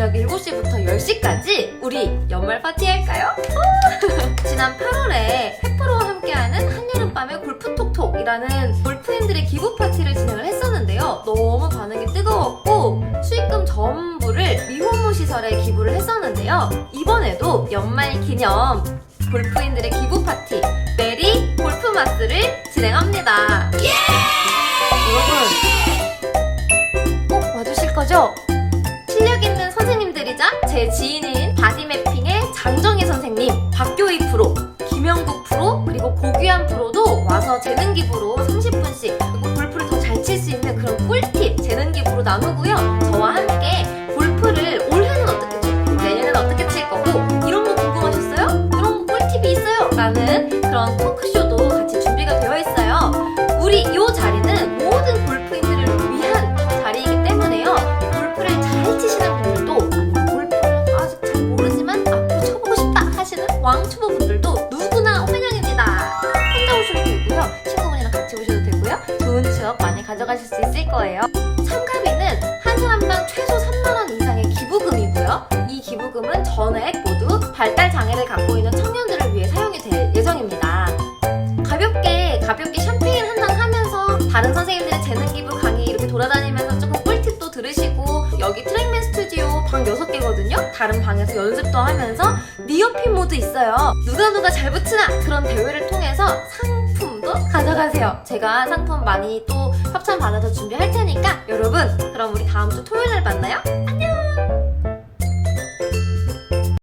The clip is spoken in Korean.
저녁 7시부터 10시까지 우리 연말 파티 할까요? 지난 8월에 페프로와 함께하는 한여름밤의 골프톡톡이라는 골프인들의 기부 파티를 진행을 했었는데요. 너무 반응이 뜨거웠고 수익금 전부를 미혼모 시설에 기부를 했었는데요. 이번에도 연말 기념 골프인들의 기부 파티 메리 골프마스를 진행합니다. 여러분 꼭 와주실 거죠? 선생님들이자 제 지인인 바디매핑의 장정희 선생님, 박교희 프로, 김영국 프로, 그리고 고귀한 프로도 와서 재능 기부로 30분씩 그리고 골프를 더 잘 칠 수 있는 그런 꿀팁 재능 기부로 나누고요. 저와 함께 골프를 올해는 어떻게 치고 내년에는 어떻게 칠 거고 이런 거 궁금하셨어요? 거 꿀팁이 있어요? 라는 그런 토크쇼도 같이 준비가 되어 있어요. 우리 이 자리는 모든 골프인들을 위한 자리이기 때문에요. 골프를 잘 치시는 분들도 왕초보 분들도 누구나 환영입니다. 혼자 오셔도 되고요. 친구분이랑 같이 오셔도 되고요. 좋은 추억 많이 가져가실 수 있을 거예요. 참가비는 한 사람당 최소 3만원 이상의 기부금이고요. 이 기부금은 전액 모두 발달 장애를 갖고 있는 청년들을 위해 사용이 될 예정입니다. 가볍게 가볍게 샴페인 한 잔 하면서 다른 선생님들의 재능 기부 강의 이렇게 돌아다니면 방 6개거든요. 다른 방에서 연습도 하면서 니어핀 모드 있어요. 누가 누가 잘 붙이나 그런 대회를 통해서 상품도 가져가세요. 제가 상품 많이 또 협찬 받아서 준비할 테니까 여러분 그럼 우리 다음 주 토요일 날 만나요. 안녕